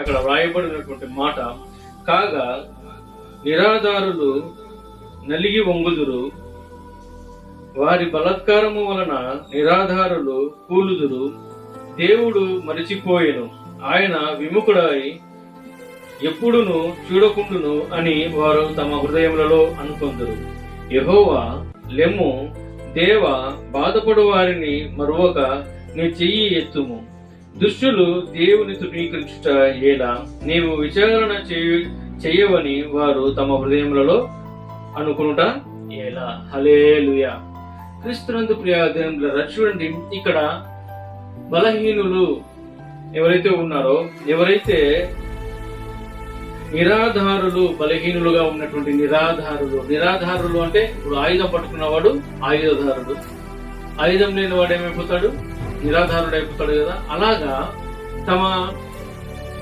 అక్కడ వ్రాయబడినటువంటి మాట కాగా నిరాధారులు నలిగి వంగుదురు వారి బలత్కారము వలన నిరాధారులు కూలుదురు దేవుడు మరిచిపోయెను ఆయన విముఖుడై ఎప్పుడును చూడకుండును అని వారు తమ హృదయములలో అనుకొందురు. యహోవా లెమ్ము దేవ బాధపడు వారిని మరొక నీ చెయ్యి ఎత్తుము. దుష్టులు దేవుని తృణీకరించుట ఏలా? నీవు విచారణ చేయ చేయవని వారు తమ హృదయములలో అనుకునుట ఎలా హలేలుయా క్రీస్తునందు ప్రియాదేవుల చూడండి ఇక్కడ బలహీనులు ఎవరైతే ఉన్నారో ఎవరైతే నిరాధారులు బలహీనులుగా ఉన్నటువంటి నిరాధారులు నిరాధారులు అంటే ఇప్పుడు ఆయుధం పట్టుకున్నవాడు ఆయుధదారుడు ఆయుధం లేని వాడు ఏమైపోతాడు? నిరాధారుడైపోతాడు కదా. అలాగా తమ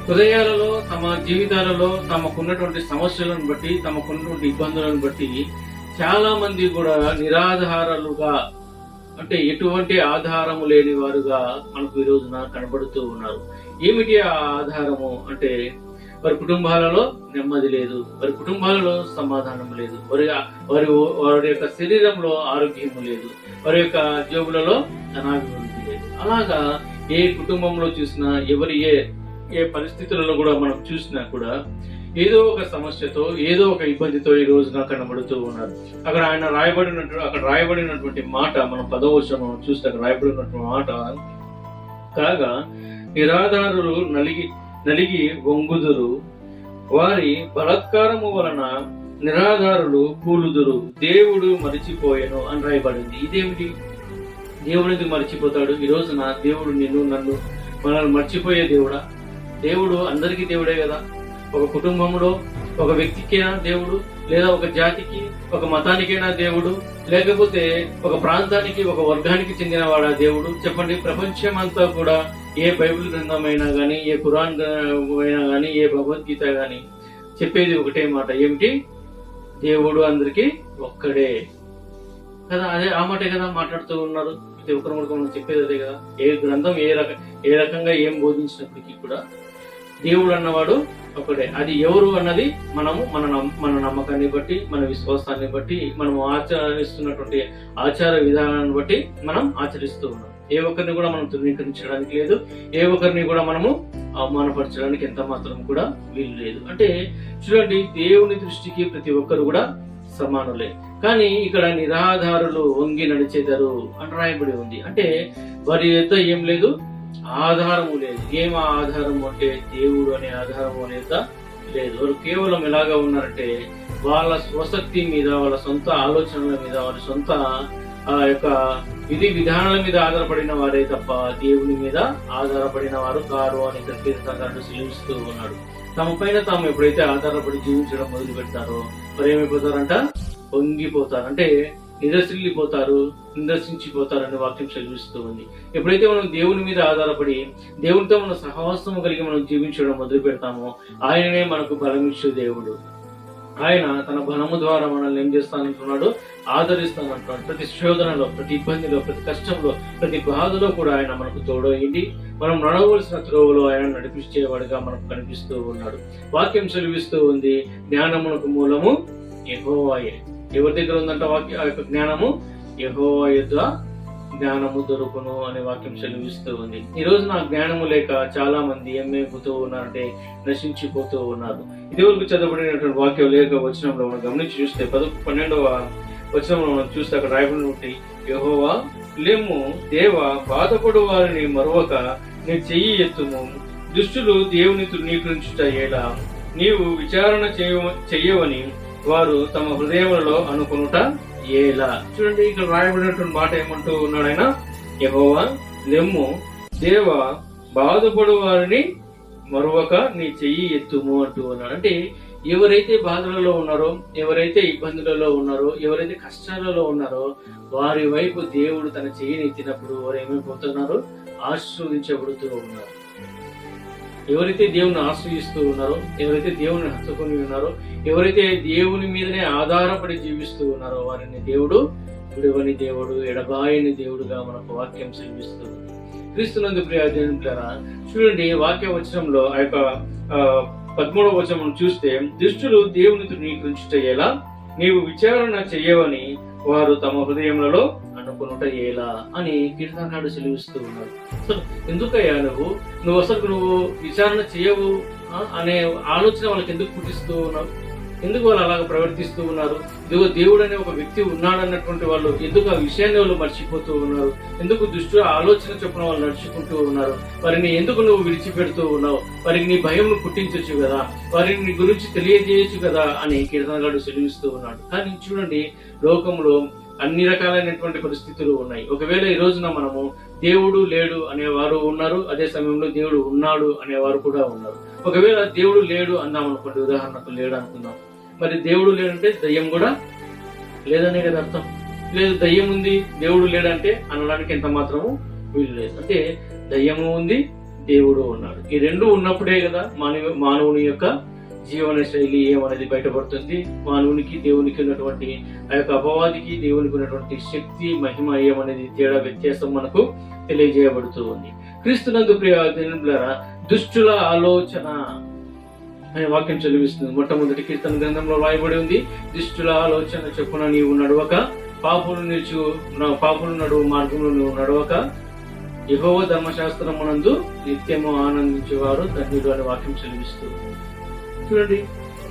హృదయాలలో తమ జీవితాలలో తమకున్నటువంటి సమస్యలను బట్టి తమకున్నటువంటి ఇబ్బందులను బట్టి చాలా మంది కూడా నిరాధారాలుగా అంటే ఎటువంటి ఆధారము లేని వారుగా మనకు ఈ రోజున కనబడుతూ ఉన్నారు. ఏమిటి ఆ ఆధారము? అంటే వారి కుటుంబాలలో నెమ్మది లేదు వారి కుటుంబాలలో సమాధానం లేదు వారి వారి వారి యొక్క శరీరంలో ఆరోగ్యము లేదు వారి యొక్క జోబులలో ధనాభివృద్ధి అలాగా ఏ కుటుంబంలో చూసినా ఎవరి ఏ ఏ పరిస్థితులలో కూడా మనం చూసినా కూడా ఏదో ఒక సమస్యతో ఏదో ఒక ఇబ్బందితో ఈ రోజున కనబడుతూ ఉన్నారు. అక్కడ ఆయన రాయబడినటువంటి అక్కడ రాయబడినటువంటి మాట మనం పదవచనం చూస్తే అక్కడ రాయబడినటువంటి మాట కాగా నిరాధారులు నలిగి నలిగి వంగుదురు. వారి బలత్కారము వలన నిరాధారులు కూలుదురు. దేవుడు మరిచిపోయెను అని రాయబడింది. ఇదేమిటి? దేవుడిని మర్చిపోతాడు? ఈరోజు నా దేవుడు నిన్ను నన్ను మనల్ని మర్చిపోయే దేవుడా? దేవుడు అందరికీ దేవుడే కదా. ఒక కుటుంబంలో ఒక వ్యక్తికైనా దేవుడు లేదా ఒక జాతికి ఒక మతానికైనా దేవుడు లేకపోతే ఒక ప్రాంతానికి ఒక వర్గానికి చెందినవాడా దేవుడు? చెప్పండి. ప్రపంచం అంతా కూడా ఏ బైబిల్ గ్రంథమైనా కానీ ఏ పురాణ అయినా కానీ ఏ భగవద్గీత కానీ చెప్పేది ఒకటే మాట. ఏమిటి? దేవుడు అందరికీ ఒక్కడే. కదా అదే ఆ మాటే కదా మాట్లాడుతూ ఉన్నారు. ప్రతి ఒక్కరు కూడా మనం చెప్పేది అదే కదా. ఏ గ్రంథం ఏ రక ఏ రకంగా ఏం బోధించినప్పటికీ కూడా దేవుడు అన్నవాడు ఒకటే అది ఎవరు అన్నది మనము మన నమ్- మన నమ్మకాన్ని బట్టి మన విశ్వాసాన్ని బట్టి మనం ఆచరిస్తున్నటువంటి ఆచార విధానాన్ని బట్టి మనం ఆచరిస్తూ ఉన్నాం. ఏ ఒక్కరిని కూడా మనం ధృవీకరించడానికి లేదు. ఏ ఒక్కరిని కూడా మనము అవమానపరచడానికి ఎంత మాత్రం కూడా వీలు లేదు. అంటే చూడండి దేవుని దృష్టికి ప్రతి ఒక్కరు కూడా సమానులే. కానీ ఇక్కడ నిరాధారులు వంగి నడిచేదారు అని రాయబడి ఉంది. అంటే వారి యొక్క ఏం లేదు? ఆధారము లేదు. ఏం ఆ ఆధారము అంటే దేవుడు అనే ఆధారము అనేది లేదు. వారు కేవలం ఎలాగా ఉన్నారంటే వాళ్ళ స్వశక్తి మీద వాళ్ళ సొంత ఆలోచనల మీద వాళ్ళ సొంత ఆ యొక్క విధి విధానాల మీద ఆధారపడిన వారే తప్ప దేవుని మీద ఆధారపడిన వారు కారు అని ఇక్కడ కీర్తనకారుడు సెలవిస్తూ ఉన్నాడు తమ పైన తాము ఎప్పుడైతే ఆధారపడి జీవించడం మొదలు పెడతారో మరి ఏమైపోతారంట? పొంగిపోతారు. అంటే నిరసిల్లిపోతారు నిరసించిపోతారు అనే వాక్యం చదివిస్తూ ఉంది. ఎప్పుడైతే మనం దేవుని మీద ఆధారపడి దేవునితో మన సహవాసము కలిగి మనం జీవించడం మొదలు పెడతామో ఆయననే మనకు బలమిచ్చే దేవుడు. ఆయన తన బలము ద్వారా మనల్ని ఏం చేస్తానంటున్నాడు? ఆదరిస్తానంటున్నాడు ప్రతి శోధనలో ప్రతి ఇబ్బందిలో ప్రతి కష్టంలో ప్రతి బాధలో కూడా ఆయన మనకు తోడయింది మనం నడవలసిన త్రోవలో ఆయన నడిపించేవాడిగా మనకు కనిపిస్తూ ఉన్నాడు. వాక్యం చదివిస్తూ ఉంది జ్ఞానమునకు మూలము యెహోవాయే. ఎవరి దగ్గర ఉందంట వాక్య ఆ యొక్క జ్ఞానము? యహో యుద్ధ జ్ఞానము దొరుకును అనే వాక్యం సెలవిస్తూ ఉంది. ఈ రోజు నా జ్ఞానము లేక చాలా మంది ఏమైపోతూ ఉన్నారంటే నశించిపోతూ ఉన్నారు. ఇదివరకు చదవబడినటువంటి వాక్యం లేక వచనంలో మనం గమనించి చూస్తే పద పన్నెండవ వచనంలో మనం చూస్తే అక్కడ రాయబడి యహోవా యెహోవా లేము దేవ బాధపడు వారిని మరొక నీ చెయ్యి ఎత్తుము. దుష్టులు దేవుని తృణీకరించుట ఎలా? నీవు విచారణ చేయ చెయ్యవని వారు తమ హృదయములలో అనుకునుట ఏలా. చూడండి ఇక్కడ రాయబడినటువంటి మాట ఏమంటూ ఉన్నాడైనా? యహోవా నెమ్ము. దేవ బాధపడు వారిని మరొక నీ చెయ్యి ఎత్తుము అంటూ ఉన్నాడు. అంటే ఎవరైతే బాధలలో ఉన్నారో ఎవరైతే ఇబ్బందులలో ఉన్నారో ఎవరైతే కష్టాలలో ఉన్నారో వారి వైపు దేవుడు తన చెయ్యిని ఎత్తినప్పుడు వారు ఏమైపోతున్నారు? ఆశీర్వదించబడుతూ ఉన్నారు. ఎవరైతే దేవుని ఆశ్రయిస్తూ ఉన్నారో ఎవరైతే దేవుని హత్తుకుని ఉన్నారో ఎవరైతే దేవుని మీదనే ఆధారపడి జీవిస్తూ ఉన్నారో వారిని దేవుడు విడువని దేవుడు ఎడబాయని దేవుడుగా మనకు వాక్యం సెలవిస్తూ క్రీస్తునందు ప్రియ చూడండి వాక్య వచనంలో ఆ యొక్క ఆ, పదమూడవ వచనం చూస్తే దుష్టులు దేవుని తృణీకరించుటయ్యేలా నీవు విచారణ చేయవని వారు తమ హృదయములలో కొనుట ఎలా అని కీర్తనాడు సెలవిస్తూ ఉన్నాడు. అసలు ఎందుకయ్యా నువ్వు? నువ్వు అసలు నువ్వు విచారణ చేయవు అనే ఆలోచన వాళ్ళకి ఎందుకు పుట్టిస్తూ ఉన్నావు? ఎందుకు వాళ్ళు అలాగ ప్రవర్తిస్తూ ఉన్నారు? ఇదిగో దేవుడు అనే ఒక వ్యక్తి ఉన్నాడన్నటువంటి వాళ్ళు ఎందుకు ఆ విషయాన్ని వాళ్ళు మర్చిపోతూ ఉన్నారు? ఎందుకు దుష్టు ఆలోచన చొప్పున వాళ్ళు నడుచుకుంటూ ఉన్నారు? వారిని ఎందుకు నువ్వు విడిచిపెడుతూ ఉన్నావు? వారికి నీ భయం పుట్టించొచ్చు కదా? వారిని నీ గురించి తెలియజేయచ్చు కదా? అని కీర్తనగాడు సెలవిస్తూ ఉన్నాడు. కానీ చూడండి లోకంలో అన్ని రకాలైనటువంటి పరిస్థితులు ఉన్నాయి. ఒకవేళ ఈ రోజున మనము దేవుడు లేడు అనేవారు ఉన్నారు అదే సమయంలో దేవుడు ఉన్నాడు అనేవారు కూడా ఉన్నారు. ఒకవేళ దేవుడు లేడు అన్నాం అనుకోండి ఉదాహరణకు లేడు అనుకుందాం. మరి దేవుడు లేడంటే దయ్యం కూడా లేదనే కదా అర్థం. లేదు దయ్యం ఉంది దేవుడు లేడంటే అనడానికి ఎంత మాత్రము వీలు లేదు. అంటే దయ్యము ఉంది దేవుడు ఉన్నాడు. ఈ రెండు ఉన్నప్పుడే కదా మానవ మానవుని యొక్క జీవన శైలి ఏమనేది బయటపడుతుంది? మానవునికి దేవునికి ఉన్నటువంటి ఆ యొక్క అపవాదికి దేవునికి ఉన్నటువంటి శక్తి మహిమ ఏమనేది తేడా వ్యత్యాసం మనకు తెలియజేయబడుతూ ఉంది క్రీస్తునందు ప్రియ దుష్టుల ఆలోచన అనే వాక్యం చదివిస్తుంది మొట్టమొదటి కీర్తన గ్రంథంలో రాయబడి ఉంది దుష్టుల ఆలోచన చెప్పున నీవు నడవక పాపులు నిలుచు పాపులు నడువు మార్గంలో నువ్వు నడవక యహోవ ధర్మశాస్త్రమునందు నిత్యము ఆనందించేవారు ధన్యుడు అనే వాక్యం చదివిస్తుంది చూడండి.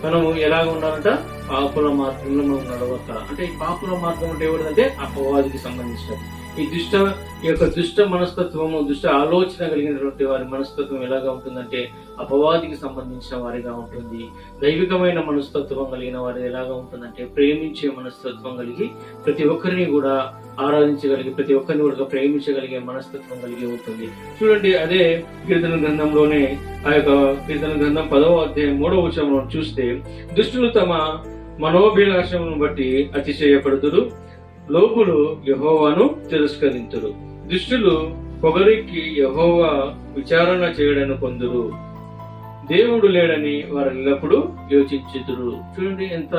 మనం ఎలాగ ఉండాలంట? పాపుల మార్గంలో మనం నడవక. అంటే ఈ పాపుల మార్గం అంటే ఏమిటంటే అపవాదికి సంబంధించినది. ఈ దుష్ట ఈ యొక్క దుష్ట మనస్తత్వము దుష్ట ఆలోచన కలిగినటువంటి వారి మనస్తత్వం ఎలాగా ఉంటుందంటే అపవాదికి సంబంధించిన వారిగా ఉంటుంది. దైవికమైన మనస్తత్వం కలిగిన వారి ఎలాగా ఉంటుందంటే ప్రేమించే మనస్తత్వం కలిగి ప్రతి ఒక్కరిని కూడా ఆరాధించగలిగి ప్రతి ఒక్కరిని కూడా ప్రేమించగలిగే మనస్తత్వం కలిగి ఉంటుంది. చూడండి అదే కీర్తన గ్రంథంలోనే ఆ యొక్క కీర్తన గ్రంథం పదవ అధ్యాయం మూడవ వచనం చూస్తే దుష్టులు తమ మనోభిలాషమును బట్టి అతిశయపడుతుడు లోకులు యహోవాను తిరస్కరించరు. దుష్టులు పొగరికి యహోవా విచారణ చేయడను కొందరు దేవుడు లేడని వారు ఎల్లప్పుడూ యోచించుతురు చూడండి ఎంత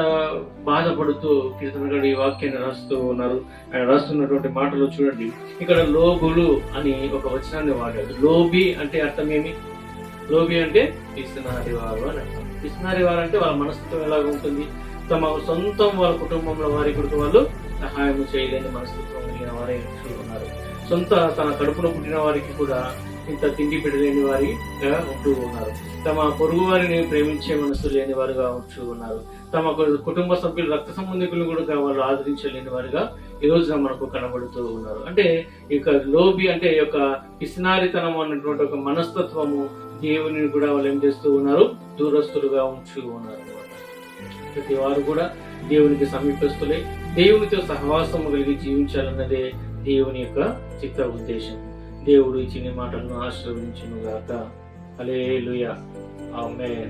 బాధపడుతూ కీర్తనగాడు ఈ వాక్యాన్ని రాస్తూ ఉన్నారు. ఆయన రాస్తున్నటువంటి మాటలు చూడండి. ఇక్కడ లోబులు అని ఒక వచనాన్ని వాడాడు లోబి అంటే అర్థం ఏమి? లోబి అంటే పిసినారి వారు అని అర్థం. పిసినారి వారు అంటే వాళ్ళ మనస్తత్వం ఎలాగ ఉంటుంది తమ సొంతం వాళ్ళ కుటుంబంలో వారి కొడుకు వాళ్ళు సహాయం చేయలేని మనస్తత్వం కలిగిన వారే ఉన్నారు. సొంత తన కడుపులో పుట్టిన వారికి కూడా ఇంత తిండి పెట్టలేని వారిగా ఉంటూ ఉన్నారు. తమ పొరుగు వారిని ప్రేమించే మనసు లేని వారుగా ఉంటూ ఉన్నారు. తమ కుటుంబ సభ్యులు రక్త సంబంధికులు కూడా వాళ్ళు ఆదరించలేని వారుగా ఈ రోజున మనకు కనబడుతూ ఉన్నారు. అంటే ఇక లోబి అంటే యొక్క పిసినారితనం అన్నటువంటి ఒక మనస్తత్వము దేవుని కూడా వాళ్ళు ఏం చేస్తూ ఉన్నారు? దూరస్తులుగా ఉంటూ ఉన్నారు. ప్రతి వారు కూడా దేవునికి సమీపస్తులై దేవునితో సహవాసము కలిగి జీవించాలన్నదే దేవుని యొక్క చిత్త ఉద్దేశం. దేవుడు ఇచ్చిన మాటలను ఆశ్రవించును గాక అలే ఆమె